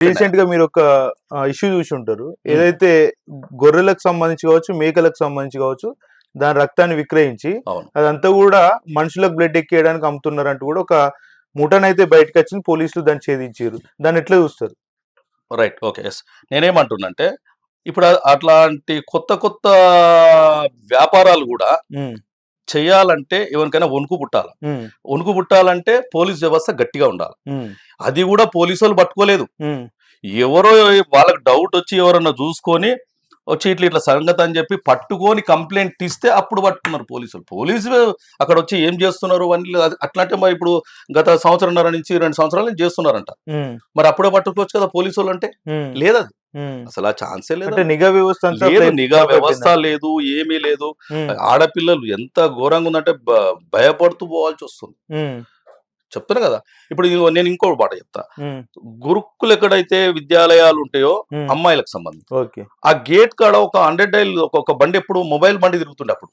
రీసెంట్గా మీరు ఒక ఇష్యూ చూసి ఉంటారు. ఏదైతే గొర్రెలకు సంబంధించి కావచ్చు మేకలకు సంబంధించి కావచ్చు దాని రక్తాన్ని విక్రయించి. అదంతా కూడా మనుషులకు బ్లడ్ ఎక్కేయడానికి అమ్ముతున్నారంటూ కూడా ఒక ముఠానైతే బయటకు వచ్చింది పోలీసులు దాన్ని ఛేదించారు. దాన్ని ఎట్లా చూస్తారు? రైట్ ఓకే ఎస్ నేనేమంటున్నంటే ఇప్పుడు అట్లాంటి కొత్త కొత్త వ్యాపారాలు కూడా ఉమ్, చేయాలంటే ఎవరికైనా వణుకు పుట్టాలి? వణుకు పుట్టాలంటే పోలీస్ వ్యవస్థ గట్టిగా ఉండాలి. అది కూడా పోలీసు వాళ్ళు పట్టుకోలేదు ఎవరో వాళ్ళకి డౌట్ వచ్చి ఎవరన్నా చూసుకొని వచ్చి ఇట్లా ఇట్లా సంగతి అని చెప్పి పట్టుకొని కంప్లైంట్ ఇస్తే అప్పుడు పట్టుకున్నారు పోలీసులు. పోలీసు అక్కడ వచ్చి ఏం చేస్తున్నారు అని అట్లాంటి మరి ఇప్పుడు గత సంవత్సరంన్నర నుంచి రెండు సంవత్సరాల నుంచి చేస్తున్నారంట. మరి అప్పుడే పట్టుకోవచ్చు కదా పోలీసు వాళ్ళు అంటే ఉమ్, లేదు అది ఉమ్. అసలు ఆ ఛాన్సే లేదు. నిఘా వ్యవస్థ లేదు నిఘా వ్యవస్థ? లేదు ఏమీ లేదు. ఆడపిల్లలు ఎంత ఘోరంగా ఉందంటే భయపడుతూ పోవాల్సి వస్తుంది. ఉమ్, చెప్తున్నా కదా. ఇప్పుడు నేను ఇంకో మాట చెప్తా. గురుకులు ఎక్కడైతే విద్యాలయాలు ఉంటాయో. అమ్మాయిలకు సంబంధించి. ఓకే. ఆ గేట్ కాడ ఒక హండ్రెడ్ డైల్ ఒక బండి ఎప్పుడు మొబైల్ బండి తిరుగుతుండే అప్పుడు.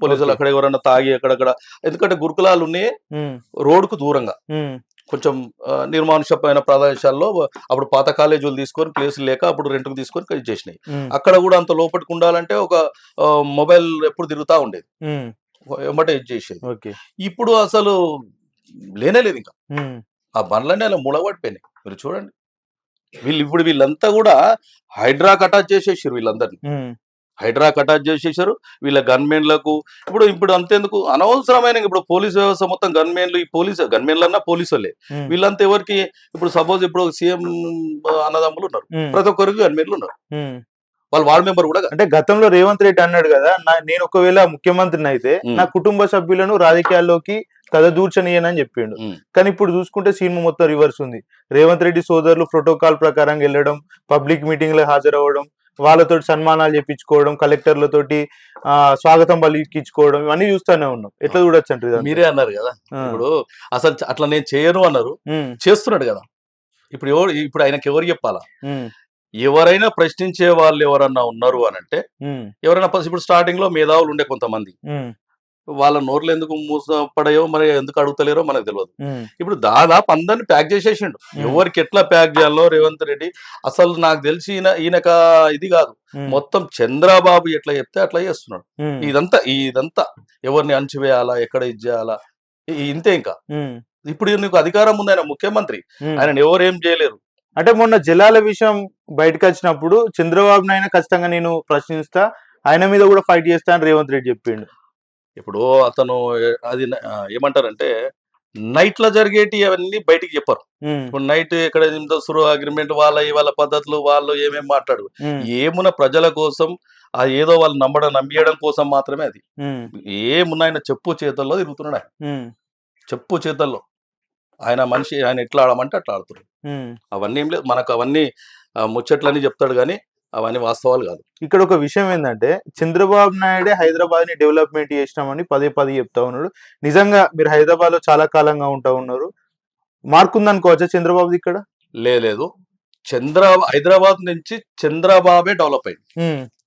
పోలీసులు. అక్కడ ఎవరన్నా తాగి అక్కడక్కడ. ఎందుకంటే గురుకులాలు ఉన్నాయి రోడ్డుకు దూరంగా. కొంచెం నిర్మానుషమైన ప్రదేశాల్లో అప్పుడు పాత కాలేజీలు తీసుకొని ప్లేసులు లేక అప్పుడు రెంట్కు తీసుకొని చేసినాయి. అక్కడ కూడా అంత లోపలికి ఉండాలంటే ఒక మొబైల్ ఎప్పుడు తిరుగుతూ ఉండేది. ఇది చేసేది. ఓకే. ఇప్పుడు అసలు లేనే లేదు ఇంకా ఆ బండ్లన్నీ అలా ములగబడిపోయినాయి మీరు చూడండి. వీళ్ళు ఇప్పుడు వీళ్ళంతా కూడా హైడ్రాక్ అటాచ్ చేసేసారు వీళ్ళందరినీ. ఉమ్, హైడ్రాక్ అటాచ్ చేసేసారు వీళ్ళ గన్మెన్లకు ఇప్పుడు ఇప్పుడు అంతేందుకు? అనవసరమైన ఇప్పుడు పోలీస్ వ్యవస్థ మొత్తం గన్మెన్లు ఈ పోలీస్ గన్మెన్లు అన్నా పోలీసులే వీళ్ళంతా ఎవరికి? ఇప్పుడు సపోజ్ ఇప్పుడు సీఎం అన్నదమ్ములు ఉన్నారు. ప్రతి ఒక్కరికి గన్మెన్లు ఉన్నారు. వాళ్ళు వార్డ్ మెంబర్ కూడా. అంటే గతంలో రేవంత్ రెడ్డి అన్నాడు కదా నేను ఒకవేళ ముఖ్యమంత్రిని అయితే. నా కుటుంబ సభ్యులను రాజకీయాల్లోకి తదదూర్చనీయనని చెప్పిండు. ఉమ్. కానీ ఇప్పుడు చూసుకుంటే సినిమా మొత్తం రివర్స్ ఉంది. రేవంత్ రెడ్డి సోదరులు ప్రోటోకాల్ ప్రకారం వెళ్ళడం పబ్లిక్ మీటింగ్లో హాజరవ్వడం వాళ్ళతో సన్మానాలు చేపించుకోవడం కలెక్టర్లతోటి ఆ స్వాగతం పలికించుకోవడం ఇవన్నీ చూస్తూనే ఉన్నాం. ఎట్లా చూడొచ్చు అంటే మీరే అన్నారు కదా. ఇప్పుడు అసలు అట్లా నేను చేయను అన్నారు. చేస్తున్నాడు కదా. ఇప్పుడు ఎవరు ఇప్పుడు ఆయనకి ఎవరు చెప్పాలా? ఎవరైనా ప్రశ్నించే వాళ్ళు ఎవరన్నా ఉన్నారు అని అంటే ఎవరైనా ఇప్పుడు స్టార్టింగ్లో మేధావులు ఉండే కొంతమంది. వాళ్ళ నోర్లు ఎందుకు మూసపడాయో మరి ఎందుకు అడుగుతలేరో మనకు తెలియదు ఇప్పుడు దాదాపు అందరిని ప్యాక్ చేసేసిండు. ఎవరికి ఎట్లా ప్యాక్ చేయాలో రేవంత్ రెడ్డి అసలు నాకు తెలిసి ఈయన ఈయనక ఇది కాదు. మొత్తం చంద్రబాబు ఎట్లా చెప్తే అట్లా చేస్తున్నాడు. ఇదంతా ఇదంతా ఎవరిని అణచివేయాలా ఎక్కడ ఇది చేయాలా? ఇంతే ఇంకా. ఇప్పుడు నీకు అధికారం ఉంది ఆయన ముఖ్యమంత్రి. ఆయన ఎవరు ఏం చేయలేరు. అంటే మొన్న జలాల విషయం బయటకు వచ్చినప్పుడు చంద్రబాబు నాయన ఖచ్చితంగా నేను ప్రశ్నిస్తా. ఆయన మీద కూడా ఫైట్ చేస్తా అని రేవంత్ రెడ్డి చెప్పిండు. ఇప్పుడు అతను అది ఆ, ఏమంటారంటే నైట్లో జరిగేటి అవన్నీ బయటికి చెప్పరు. ఇప్పుడు నైట్ ఎక్కడ సురు అగ్రిమెంట్ వాళ్ళ వాళ్ళ పద్ధతులు వాళ్ళు ఏమేమి మాట్లాడు ఉమ్, ఏమున్న ప్రజల కోసం అది ఏదో వాళ్ళు నమ్మడం నమ్మియడం కోసం మాత్రమే అది. ఉమ్, ఏమున్న ఆయన చెప్పు చేతల్లో తిరుగుతున్నాడు ఆయన. చెప్పు చేతల్లో. ఆయన మనిషి ఆయన ఎట్లా ఆడమంటే అట్లా ఆడుతున్నాడు. అవన్నీ ఏం లేదు. మనకు అవన్నీ ఆ, ముచ్చట్లని చెప్తాడు కానీ అవన్నీ వాస్తవాలు కాదు. ఇక్కడ ఒక విషయం ఏంటంటే చంద్రబాబు నాయుడే హైదరాబాద్ని డెవలప్మెంట్ చేసినామని పదే పదే చెప్తా ఉన్నాడు. నిజంగా మీరు హైదరాబాద్లో చాలా కాలంగా ఉంటా ఉన్నారు. మార్క్ ఉందనుకోవచ్చా చంద్రబాబు ఇక్కడ? లేదు చంద్ర హైదరాబాద్ నుంచి చంద్రబాబే డెవలప్ అయింది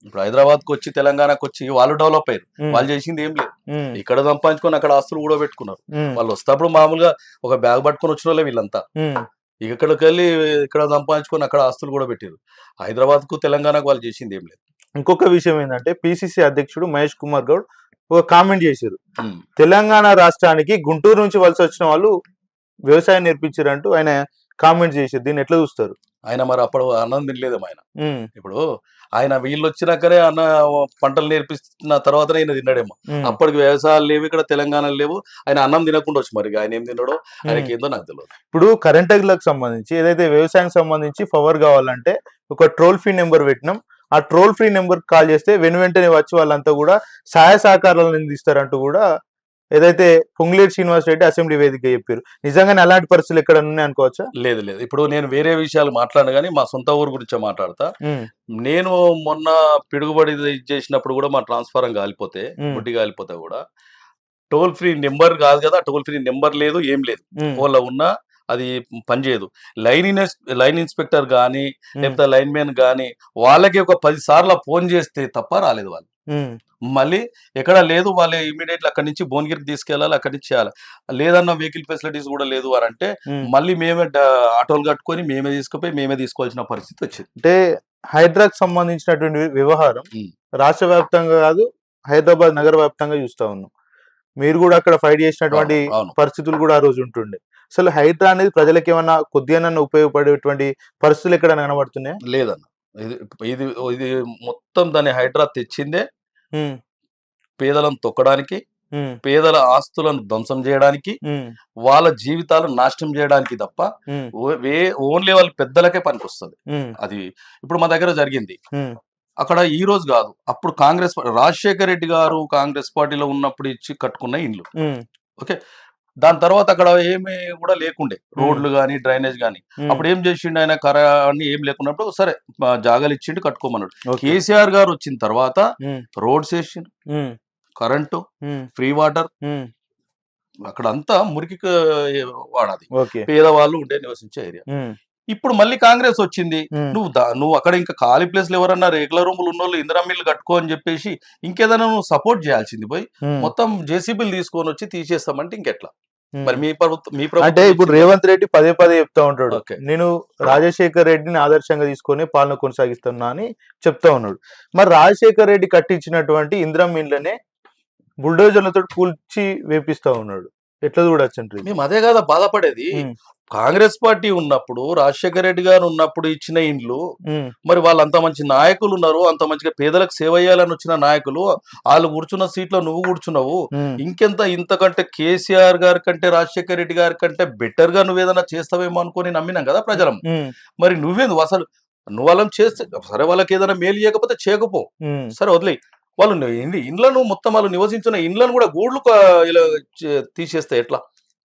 ఇప్పుడు హైదరాబాద్కి వచ్చి తెలంగాణకు వచ్చి వాళ్ళు డెవలప్ అయ్యారు. వాళ్ళు చేసింది ఏం లేదు. ఇక్కడ సంపాదించుకొని అక్కడ ఆస్తులు కూడా పెట్టుకున్నారు వాళ్ళు వస్తేప్పుడు మామూలుగా ఒక బ్యాగ్ పట్టుకొని వచ్చిన వాళ్ళే వీళ్ళంతా. ఉమ్, ఇక్కడికి వెళ్ళి ఇక్కడ సంపాదించుకొని అక్కడ ఆస్తులు కూడా పెట్టారు హైదరాబాద్కు తెలంగాణకు వాళ్ళు చేసింది ఏం లేదు. ఇంకొక విషయం ఏంటంటే పిసిసి అధ్యక్షుడు మహేష్ కుమార్ గౌడ్ ఒక కామెంట్ చేశారు. తెలంగాణ రాష్ట్రానికి గుంటూరు నుంచి వలస వచ్చిన వాళ్ళు వ్యవసాయం నేర్పించారంటూ ఆయన కామెంట్ చేశారు దీన్ని ఎట్లా చూస్తారు? ఆయన మరి అప్పుడు అన్నం తినలేదేమో ఆయన. ఇప్పుడు ఆయన వీళ్ళు వచ్చినాకనే అన్న పంటలు నేర్పిస్తున్న తర్వాతనే ఆయన తిన్నాడేమో. అప్పటికి వ్యవసాయాలు లేవు ఇక్కడ తెలంగాణలో లేవు. ఆయన అన్నం తినకుండా వచ్చి మరి ఆయన ఏం తిన్నాడో ఆయనకి. ఏందో నాకు తెలియదు ఇప్పుడు కరెంట్లకు సంబంధించి ఏదైతే వ్యవసాయం సంబంధించి పవర్ కావాలంటే ఒక ట్రోల్ ఫ్రీ నెంబర్ పెట్టినాం. ఆ ట్రోల్ ఫ్రీ నెంబర్ కాల్ చేస్తే వెను వెంటనే వచ్చి వాళ్ళంతా కూడా సహాయ సహకారాలను అందిస్తారంటూ కూడా ఏదైతే పొంగులేటి శ్రీనివాస్ రెడ్డి అసెంబ్లీ వేదిక చెప్పారు నిజంగానే అలాంటి పరిస్థితులు ఎక్కడ ఉన్నాయి అనుకోవచ్చా? లేదు లేదు. ఇప్పుడు నేను వేరే విషయాలు మాట్లాడను కానీ మా సొంత ఊరు గురించే మాట్లాడతా. నేను మొన్న పిడుగుబడి చేసినప్పుడు కూడా మా ట్రాన్స్ఫారం కాలిపోతే గుడ్డి కాలిపోతే కూడా టోల్ ఫ్రీ నెంబర్ కాదు కదా టోల్ ఫ్రీ నెంబర్ లేదు ఏం లేదు. వాళ్ళ ఉన్నా అది పనిచేయదు లైన్ ఇన్స్ లైన్ ఇన్స్పెక్టర్ కానీ లేకపోతే లైన్ మ్యాన్ కానీ వాళ్ళకి ఒక పది సార్లు ఫోన్ చేస్తే తప్ప రాలేదు వాళ్ళు. మళ్ళీ ఎక్కడ లేదు వాళ్ళు ఇమీడియట్లీ అక్కడి నుంచి భువనగిరికి తీసుకెళ్ళాలి అక్కడి నుంచి చేయాలి. లేదన్న వెహికల్ ఫెసిలిటీస్ కూడా లేదు అని అంటే. మళ్ళీ మేమే ఆటోలు కట్టుకొని మేమే తీసుకుపోయి మేమే తీసుకోవాల్సిన పరిస్థితి వచ్చింది. అంటే హైడ్రాక్ సంబంధించినటువంటి వ్యవహారం. రాష్ట్ర వ్యాప్తంగా కాదు హైదరాబాద్ నగర వ్యాప్తంగా చూస్తా ఉన్నాం. మీరు కూడా అక్కడ ఫైట్ చేసినటువంటి పరిస్థితులు కూడా ఆ రోజు ఉంటుండే. అసలు హైడ్రా అనేది ప్రజలకు ఏమన్నా కొద్దిగా ఉపయోగపడేటువంటి పరిస్థితులు ఎక్కడ కనబడుతున్నాయా? లేదన్న. ఇది ఇది ఇది మొత్తం దాన్ని హైడ్రా తెచ్చిందే పేదలను తొక్కడానికి పేదల ఆస్తులను ధ్వంసం చేయడానికి వాళ్ళ జీవితాలను నాశనం చేయడానికి తప్ప ఓన్లీ వాళ్ళ పెద్దలకే పనికొస్తుంది. అది ఇప్పుడు మా దగ్గర జరిగింది. అక్కడ ఈ రోజు కాదు. అప్పుడు కాంగ్రెస్ రాజశేఖర రెడ్డి గారు కాంగ్రెస్ పార్టీలో ఉన్నప్పుడు ఇచ్చి కట్టుకున్న ఇండ్లు. ఉమ్, దాని తర్వాత అక్కడ ఏమీ కూడా లేకుండే. రోడ్లు కానీ డ్రైనేజ్ కానీ. అప్పుడు ఏం చేసిండు ఆయన కర అని ఏం లేకున్నప్పుడు సరే జాగాలు ఇచ్చిండు కట్టుకోమన్నాడు. కేసీఆర్ గారు వచ్చిన తర్వాత రోడ్స్ వేసిండు కరెంటు ఫ్రీ వాటర్. అక్కడ అంతా మురికి వాడాది. పేదవాళ్ళు ఉండే నివసించే ఏరియా. ఇప్పుడు మళ్ళీ కాంగ్రెస్ వచ్చింది. నువ్వు నువ్వు అక్కడ ఇంకా ఖాళీ ప్లేస్లు ఎవరన్నా రెగ్యులర్ రూములు ఉన్న వాళ్ళు ఇందిరా మిల్లు కట్టుకో అని చెప్పేసి ఇంకేదైనా నువ్వు సపోర్ట్ చేయాల్సింది పోయి మొత్తం జేసీబీలు తీసుకొని వచ్చి తీసేస్తామంటే ఇంకెట్లా. మరి మీ ప్రభుత్వం మీ అంటే ప్రభుత్వం ఇప్పుడు ఇచ్చింది- రేవంత్ రెడ్డి పదే పదే చెప్తా ఉంటాడు. ఓకే. నేను రాజశేఖర్ రెడ్డిని ఆదర్శంగా తీసుకొని పాలన కొనసాగిస్తున్నా అని చెప్తా ఉన్నాడు. మరి రాజశేఖర్ రెడ్డి కట్టించినటువంటి ఇందిరం బుల్డోజర్లతో కూల్చి వేపిస్తా ఉన్నాడు. ఎట్లా చూడొచ్చు మేము అదే కదా బాధపడేది. కాంగ్రెస్ పార్టీ ఉన్నప్పుడు రాజశేఖర రెడ్డి గారు ఉన్నప్పుడు ఇచ్చిన ఇండ్లు మరి వాళ్ళు అంత మంచి నాయకులు ఉన్నారు అంత మంచిగా పేదలకు సేవ చేయాలని వచ్చిన నాయకులు వాళ్ళు కూర్చున్న సీట్లో నువ్వు కూర్చున్నావు. ఇంకెంత ఇంతకంటే కేసీఆర్ గారి కంటే రాజశేఖర రెడ్డి గారి కంటే బెటర్గా నువ్వేదైనా చేస్తావేమో అనుకొని నమ్మినాం కదా ప్రజలం. మరి నువ్వేందు అసలు నువ్వు వాళ్ళని చేస్తే సరే వాళ్ళకి ఏదైనా మేలు చేయకపోతే చేయకపో. సరే వదిలేయి. వాళ్ళు ఇండ్లను మొత్తం వాళ్ళు నివసించిన ఇండ్లను కూడా గూడ్లు ఇలా చే- తీసేస్తే ఎట్లా?